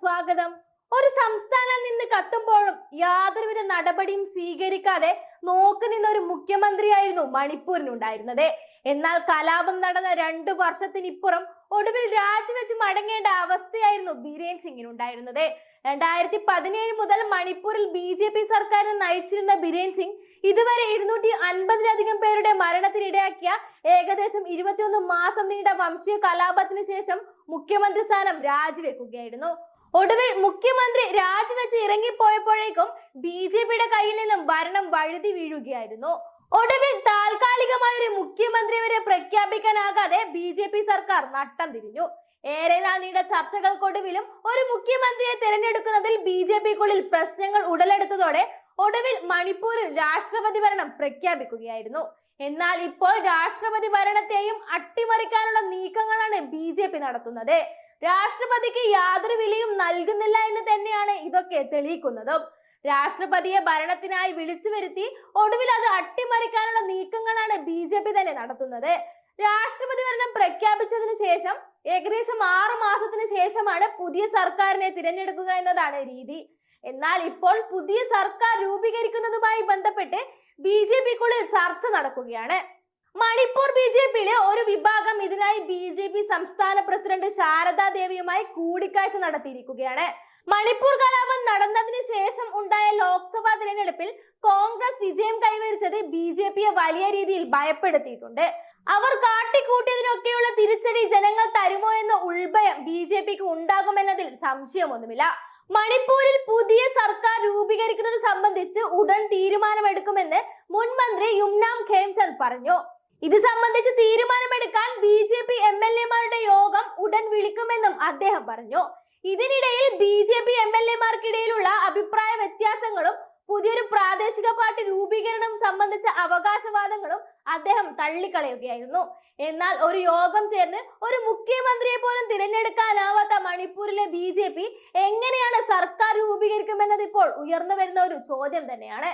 സ്വാഗതം. ഒരു സംസ്ഥാനം നിന്ന് കത്തുമ്പോഴും യാതൊരുവിധ നടപടിയും സ്വീകരിക്കാതെ നോക്കി നിന്ന ഒരു മുഖ്യമന്ത്രിയായിരുന്നു മണിപ്പൂരിനുണ്ടായിരുന്നത്. എന്നാൽ കലാപം നടന്ന രണ്ടു വർഷത്തിനിപ്പുറം ഒടുവിൽ രാജിവെച്ച് മടങ്ങേണ്ട അവസ്ഥയായിരുന്നു ബീരേൻ സിംഗിനുണ്ടായിരുന്നത്. രണ്ടായിരത്തി പതിനേഴ് മുതൽ മണിപ്പൂരിൽ ബി ജെ പി സർക്കാരിനെ നയിച്ചിരുന്ന ബിരേൻ സിംഗ് ഇതുവരെ ഇരുന്നൂറ്റി അൻപതിലധികം പേരുടെ മരണത്തിനിടയാക്കിയ ഏകദേശം ഇരുപത്തിയൊന്ന് മാസം നീണ്ട വംശീയ കലാപത്തിന് ശേഷം മുഖ്യമന്ത്രി സ്ഥാനം രാജിവെക്കുകയായിരുന്നു. ഒടുവിൽ മുഖ്യമന്ത്രി രാജിവെച്ച് ഇറങ്ങിപ്പോയപ്പോഴേക്കും ബി ജെ പിയുടെ കയ്യിൽ നിന്നും ഭരണം വഴുതി വീഴുകയായിരുന്നു. ഒടുവിൽ താൽക്കാലികമായ ഒരു മുഖ്യമന്ത്രി വരെ പ്രഖ്യാപിക്കാനാകാതെ ബി ജെ പി സർക്കാർ നട്ടം തിരിഞ്ഞു. ഏറെ നീണ്ട ചർച്ചകൾക്കൊടുവിലും ഒരു മുഖ്യമന്ത്രിയെ തിരഞ്ഞെടുക്കുന്നതിൽ ബി ജെ പിക്കുള്ളിൽ പ്രശ്നങ്ങൾ ഉടലെടുത്തതോടെ ഒടുവിൽ മണിപ്പൂരിൽ രാഷ്ട്രപതി ഭരണം പ്രഖ്യാപിക്കുകയായിരുന്നു. എന്നാൽ ഇപ്പോൾ രാഷ്ട്രപതി ഭരണത്തെയും അട്ടിമറിക്കാനുള്ള നീക്കങ്ങളാണ് ബി ജെ പി നടത്തുന്നത്. രാഷ്ട്രപതിക്ക് യാതൊരു വിലയും നൽകുന്നില്ല എന്ന് തന്നെയാണ് ഇതൊക്കെ തെളിയിക്കുന്നതും. രാഷ്ട്രപതിയെ ഭരണത്തിനായി വിളിച്ചു വരുത്തി ഒടുവിൽ അത് അട്ടിമറിക്കാനുള്ള നീക്കങ്ങളാണ് ബി ജെ പി തന്നെ നടത്തുന്നത്. രാഷ്ട്രപതി ഭരണം പ്രഖ്യാപിച്ചതിന് ശേഷം ഏകദേശം ആറു മാസത്തിന് ശേഷമാണ് പുതിയ സർക്കാരിനെ തിരഞ്ഞെടുക്കുക എന്നതാണ് രീതി. എന്നാൽ ഇപ്പോൾ പുതിയ സർക്കാർ രൂപീകരിക്കുന്നതുമായി ബന്ധപ്പെട്ട് ബി ജെ പിക്കുള്ളിൽ ചർച്ച നടക്കുകയാണ്. മണിപ്പൂർ ബി ജെ പിയിലെ ഒരു വിഭാഗം ഇതിനായി ബി ജെ പി സംസ്ഥാന പ്രസിഡന്റ് ശാരദാ ദേവിയുമായി കൂടിക്കാഴ്ച നടത്തിയിരിക്കുകയാണ്. മണിപ്പൂർ കലാപം നടന്നതിന് ശേഷം ഉണ്ടായ ലോക്സഭാ തിരഞ്ഞെടുപ്പിൽ കോൺഗ്രസ് വിജയം കൈവരിച്ചത് ബി ജെ പിയെ വലിയ രീതിയിൽ ഭയപ്പെടുത്തിയിട്ടുണ്ട്. അവർ കാട്ടിക്കൂട്ടിയതിനൊക്കെയുള്ള തിരിച്ചടി ജനങ്ങൾ തരുമോ എന്ന ഉൾഭയം ബി ജെ പിക്ക് ഉണ്ടാകുമെന്നതിൽ സംശയമൊന്നുമില്ല. മണിപ്പൂരിൽ പുതിയ സംബന്ധിച്ച് ഉടൻ തീരുമാനമെടുക്കുമെന്ന് മുൻ മന്ത്രി യുംനാം ഖേംചന്ദ് പറഞ്ഞു. ഇത് സംബന്ധിച്ച് തീരുമാനമെടുക്കാൻ B J P M L എമാരുടെ യോഗം ഉടൻ വിളിക്കുമെന്നും അദ്ദേഹം പറഞ്ഞു. ഇതിനിടയിൽ B J P M L എമാർക്കിടയിലുള്ള അഭിപ്രായ വ്യത്യാസങ്ങളും പുതിയൊരു പ്രാദേശിക പാർട്ടി രൂപീകരണം സംബന്ധിച്ച അവകാശവാദങ്ങളും അദ്ദേഹം തള്ളിക്കളയുകയായിരുന്നു. എന്നാൽ ഒരു യോഗം ചേർന്ന് ഒരു മുഖ്യമന്ത്രിയെ പോലും തിരഞ്ഞെടുക്കാനാവാത്ത മണിപ്പൂരിലെ ബി എങ്ങനെയാണ് സർക്കാർ ഇപ്പോൾ ഉയർന്നു വരുന്ന ഒരു ചോദ്യം തന്നെയാണ്.